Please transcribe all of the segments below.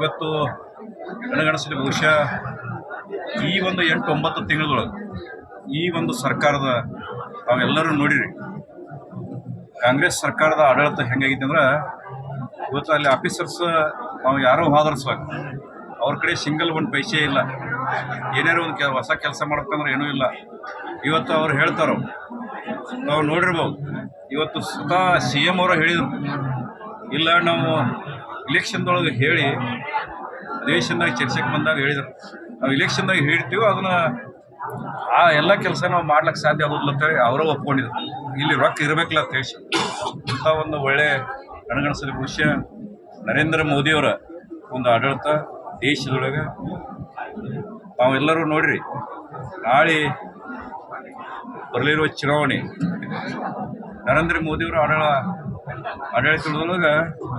ಇವತ್ತು ನನಗನಿಸಿದ ಬಹುಶಃ ಈ ಒಂದು ಎಂಟು ಒಂಬತ್ತು ತಿಂಗಳೊಳಗೆ ಈ ಒಂದು ಸರ್ಕಾರದ ತಾವೆಲ್ಲರೂ ನೋಡಿರಿ. ಕಾಂಗ್ರೆಸ್ ಸರ್ಕಾರದ ಆಡಳಿತ ಹೆಂಗಾಗಿತ್ತು ಅಂದ್ರೆ ಇವತ್ತು ಅಲ್ಲಿ ಆಫೀಸರ್ಸ್ ನಾವು ಯಾರೋ ಹೋದ್ರ ಸಾಕು ಅವ್ರ ಕಡೆ ಸಿಂಗಲ್ ಒಂದು ಪೈಸೆ ಇಲ್ಲ. ಏನಾರು ಒಂದು ಹೊಸ ಕೆಲಸ ಮಾಡ್ಬೇಕಂದ್ರೆ ಏನೂ ಇಲ್ಲ. ಇವತ್ತು ಅವ್ರು ಹೇಳ್ತಾರೋ ನಾವು ನೋಡಿರ್ಬೋದು. ಇವತ್ತು ಸ್ವತಃ ಸಿ ಎಂ ಅವರು ಹೇಳಿದರು, ಇಲ್ಲ ನಾವು ಇಲೆಕ್ಷನ್ದೊಳಗೆ ಹೇಳಿ, ಅಧಿವೇಶನದಾಗ ಚರ್ಚೆಗೆ ಬಂದಾಗ ಹೇಳಿದರು. ನಾವು ಇಲೆಕ್ಷನ್ದಾಗ ಹೇಳ್ತೀವೋ ಅದನ್ನು ಆ ಎಲ್ಲ ಕೆಲಸ ನಾವು ಮಾಡ್ಲಿಕ್ಕೆ ಸಾಧ್ಯ ಆಗೋದಿಲ್ಲ ಅಂತೇಳಿ ಅವರೂ ಒಪ್ಕೊಂಡಿದ್ರು. ಇಲ್ಲಿ ರೊಕ್ಕ ಇರಬೇಕಲ್ಲ ಅಂತ ಇಂಥ ಒಂದು ಒಳ್ಳೆ ಕಣಗಣಿಸಿದ ವಿಷಯ ನರೇಂದ್ರ ಮೋದಿಯವರ ಒಂದು ಆಡಳಿತ ದೇಶದೊಳಗೆ ನಾವೆಲ್ಲರೂ ನೋಡ್ರಿ, ನಾಳೆ ಬರಲಿರುವ ಚುನಾವಣೆ. ನರೇಂದ್ರ ಮೋದಿಯವರ ಆಡಳ ಆಡಳಿತದೊಳಗೆ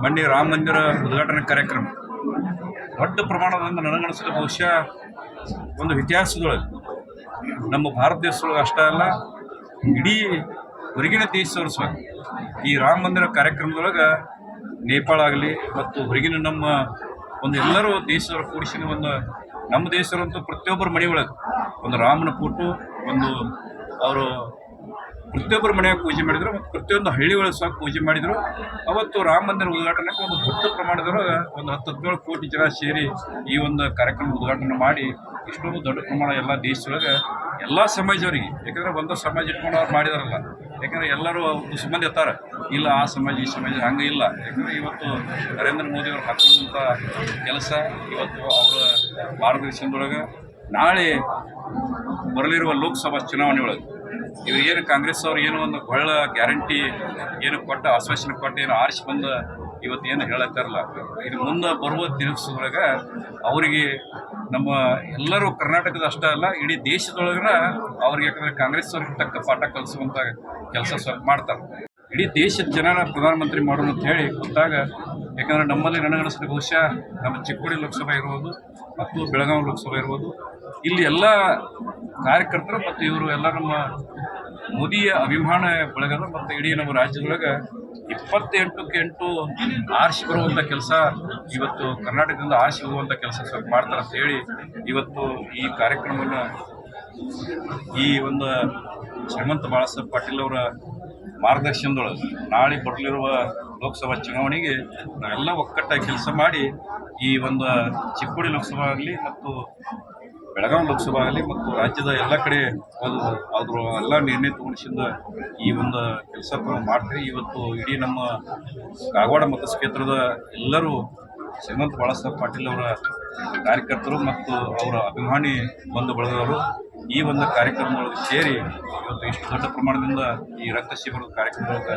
ಮಂಡಿ ರಾಮ ಮಂದಿರ ಉದ್ಘಾಟನಾ ಕಾರ್ಯಕ್ರಮ. ದೊಡ್ಡ ಪ್ರಮಾಣದಿಂದ ನನಗನಿಸಿದ ಬಹುಶಃ ಒಂದು ಇತಿಹಾಸದೊಳಗೆ. ನಮ್ಮ ಭಾರತ ದೇಶದೊಳಗೆ ಅಷ್ಟೇ ಅಲ್ಲ, ಇಡೀ ಹೊರಗಿನ ದೇಶದವರು ಈ ರಾಮ ಮಂದಿರ ಕಾರ್ಯಕ್ರಮದೊಳಗೆ ನೇಪಾಳ ಆಗಲಿ ಮತ್ತು ಹೊರಗಿನ ನಮ್ಮ ಒಂದು ಎಲ್ಲರೂ ದೇಶದವರು ಕೂಡಿಸಿದ ಒಂದು ನಮ್ಮ ದೇಶದಂತೂ ಪ್ರತಿಯೊಬ್ಬರ ಮನೆ ಒಂದು ರಾಮನ ಫೋಟೋ, ಒಂದು ಅವರು ಪ್ರತಿಯೊಬ್ಬರ ಮನೆಯಾಗ ಪೂಜೆ ಮಾಡಿದ್ರು ಮತ್ತು ಪ್ರತಿಯೊಂದು ಹಳ್ಳಿಗಳು ಸಹ ಪೂಜೆ ಮಾಡಿದರು. ಅವತ್ತು ರಾಮ ಮಂದಿರ ಉದ್ಘಾಟನೆಗೆ ಒಂದು ದೊಡ್ಡ ಪ್ರಮಾಣದೊಳಗೆ ಒಂದು ಹತ್ತು ಹದಿನೇಳು ಕೋಟಿ ಜನ ಸೇರಿ ಈ ಒಂದು ಕಾರ್ಯಕ್ರಮ ಉದ್ಘಾಟನೆ ಮಾಡಿ ಇಷ್ಟೊಂದು ದೊಡ್ಡ ಪ್ರಮಾಣ ಎಲ್ಲ ದೇಶದೊಳಗೆ ಎಲ್ಲ ಸಮಾಜದವರಿಗೆ, ಯಾಕಂದರೆ ಒಂದು ಸಮಾಜ ಇಟ್ಕೊಂಡು ಅವ್ರು ಮಾಡಿದಾರಲ್ಲ, ಯಾಕಂದರೆ ಎಲ್ಲರೂ ಸುಮ್ಮನೆ ಇರ್ತಾರೆ. ಇಲ್ಲ, ಆ ಸಮಾಜ, ಈ ಸಮಾಜ ಹಂಗೆ ಇಲ್ಲ. ಯಾಕಂದರೆ ಇವತ್ತು ನರೇಂದ್ರ ಮೋದಿ ಅವರು ಹಾಕಿದಂಥ ಕೆಲಸ ಇವತ್ತು ಅವರ ದೇಶದೊಳಗೆ ನಾಳೆ ಬರಲಿರುವ ಲೋಕಸಭಾ ಚುನಾವಣೆ ಒಳಗೆ ಇವ್ರು ಏನು ಕಾಂಗ್ರೆಸ್ ಅವರು ಏನು ಒಂದು ಒಳ್ಳೆ ಗ್ಯಾರಂಟಿ, ಏನು ಕೊಟ್ಟ ಆಶ್ವಾಸನೆ ಕೊಟ್ಟು ಏನು ಆರಿಸಿ ಬಂದ ಇವತ್ತು ಏನು ಹೇಳಕ್ಕಾರಲ್ಲ ಇದು ಮುಂದೆ ಬರುವ ದಿನಸದೊಳಗೆ ಅವರಿಗೆ ನಮ್ಮ ಎಲ್ಲರೂ ಕರ್ನಾಟಕದ ಅಷ್ಟೇ ಅಲ್ಲ, ಇಡೀ ದೇಶದೊಳಗನ ಅವ್ರಿಗೆ ಯಾಕಂದರೆ ಕಾಂಗ್ರೆಸ್ ಅವ್ರಿಗೆ ತಕ್ಕ ಪಾಠ ಕಲಿಸುವಂಥ ಕೆಲಸ ಸ್ವಲ್ಪ ಮಾಡ್ತಾರೆ. ಇಡೀ ದೇಶದ ಜನನ ಪ್ರಧಾನಮಂತ್ರಿ ಮಾಡೋಣ ಅಂತ ಹೇಳಿ ಗೊತ್ತಾಗ ಯಾಕಂದ್ರೆ ನಮ್ಮಲ್ಲಿ ನನಗನಿಸಿದ ಬಹುಶಃ ನಮ್ಮ ಚಿಕ್ಕೋಡಿ ಲೋಕಸಭೆ ಇರ್ಬೋದು ಮತ್ತು ಬೆಳಗಾವಿ ಲೋಕಸಭೆ ಇರ್ಬೋದು. ಇಲ್ಲಿ ಎಲ್ಲ ಕಾರ್ಯಕರ್ತರು ಮತ್ತು ಇವರು ಎಲ್ಲ ನಮ್ಮ ಮೋದಿಯ ಅಭಿಮಾನ ಬಳಗದ ಮತ್ತು ಇಡೀ ನಮ್ಮ ರಾಜ್ಯದೊಳಗೆ ಇಪ್ಪತ್ತೆಂಟಕ್ಕೆ ಎಂಟು ಆರಿಸಿ ಬರುವಂಥ ಕೆಲಸ ಇವತ್ತು ಕರ್ನಾಟಕದಿಂದ ಆರಿಸಿ ಹೋಗುವಂಥ ಕೆಲಸ ಸ್ವಲ್ಪ ಮಾಡ್ತಾರೆ ಅಂತ ಹೇಳಿ ಇವತ್ತು ಈ ಕಾರ್ಯಕ್ರಮವನ್ನು ಈ ಒಂದು ಶ್ರೀಮಂತ ಬಾಳಾಸಾಹೇಬ್ ಪಾಟೀಲ್ ಅವರ ಮಾರ್ಗದರ್ಶನದೊಳಗೆ ನಾಳೆ ಬರಲಿರುವ ಲೋಕಸಭಾ ಚುನಾವಣೆಗೆ ನಾವೆಲ್ಲ ಒಕ್ಕಟ್ಟಾಗಿ ಕೆಲಸ ಮಾಡಿ ಈ ಒಂದು ಚಿಕ್ಕೋಡಿ ಲೋಕಸಭಾ ಆಗಲಿ ಮತ್ತು ಬೆಳಗಾವಿ ಲೋಕಸಭಾ ಆಗಲಿ ಮತ್ತು ರಾಜ್ಯದ ಎಲ್ಲ ಕಡೆ ಅದು ಅದ್ರ ಎಲ್ಲ ನಿರ್ಣಯ ಈ ಒಂದು ಕೆಲಸ ಮಾಡ್ತೀವಿ. ಇವತ್ತು ಇಡೀ ನಮ್ಮ ಕಾಗವಾಡ ಮತಕ್ಷೇತ್ರದ ಎಲ್ಲರೂ ಶ್ರೀಮಂತ ಬಾಳಾಸಾಹೇಬ್ ಪಾಟೀಲ್ ಅವರ ಕಾರ್ಯಕರ್ತರು ಮತ್ತು ಅವರ ಅಭಿಮಾನಿ ಬಂಧು ಬಳಗದವರು ಈ ಒಂದು ಕಾರ್ಯಕ್ರಮದೊಳಗೆ ಸೇರಿ ಇವತ್ತು ಇಷ್ಟು ದೊಡ್ಡ ಪ್ರಮಾಣದಿಂದ ಈ ರಕ್ತ ಶಿಬಿರದ ಕಾರ್ಯಕ್ರಮದೊಳಗೆ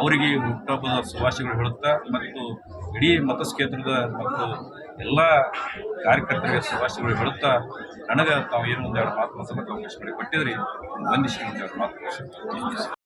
ಅವರಿಗೆ ಹುಟ್ಟುಹಬ್ಬದ ಶುಭಾಶಯಗಳು ಹೇಳುತ್ತಾ ಮತ್ತು ಇಡೀ ಮತಕ್ಷೇತ್ರದ ಮತ್ತು ಎಲ್ಲ ಕಾರ್ಯಕರ್ತರಿಗೆ ಶುಭಾಶಯಗಳು ಹೇಳುತ್ತಾ ನನಗೆ ತಾವು ಏನು ಒಂದೆರಡು ಮಾತು ಮಾತಾಡೋಕೆ ಅವಕಾಶ ಕೊಟ್ಟಿದ್ರಿ ವಂದಿಸಿ ಒಂದೆರಡು ಮಾತು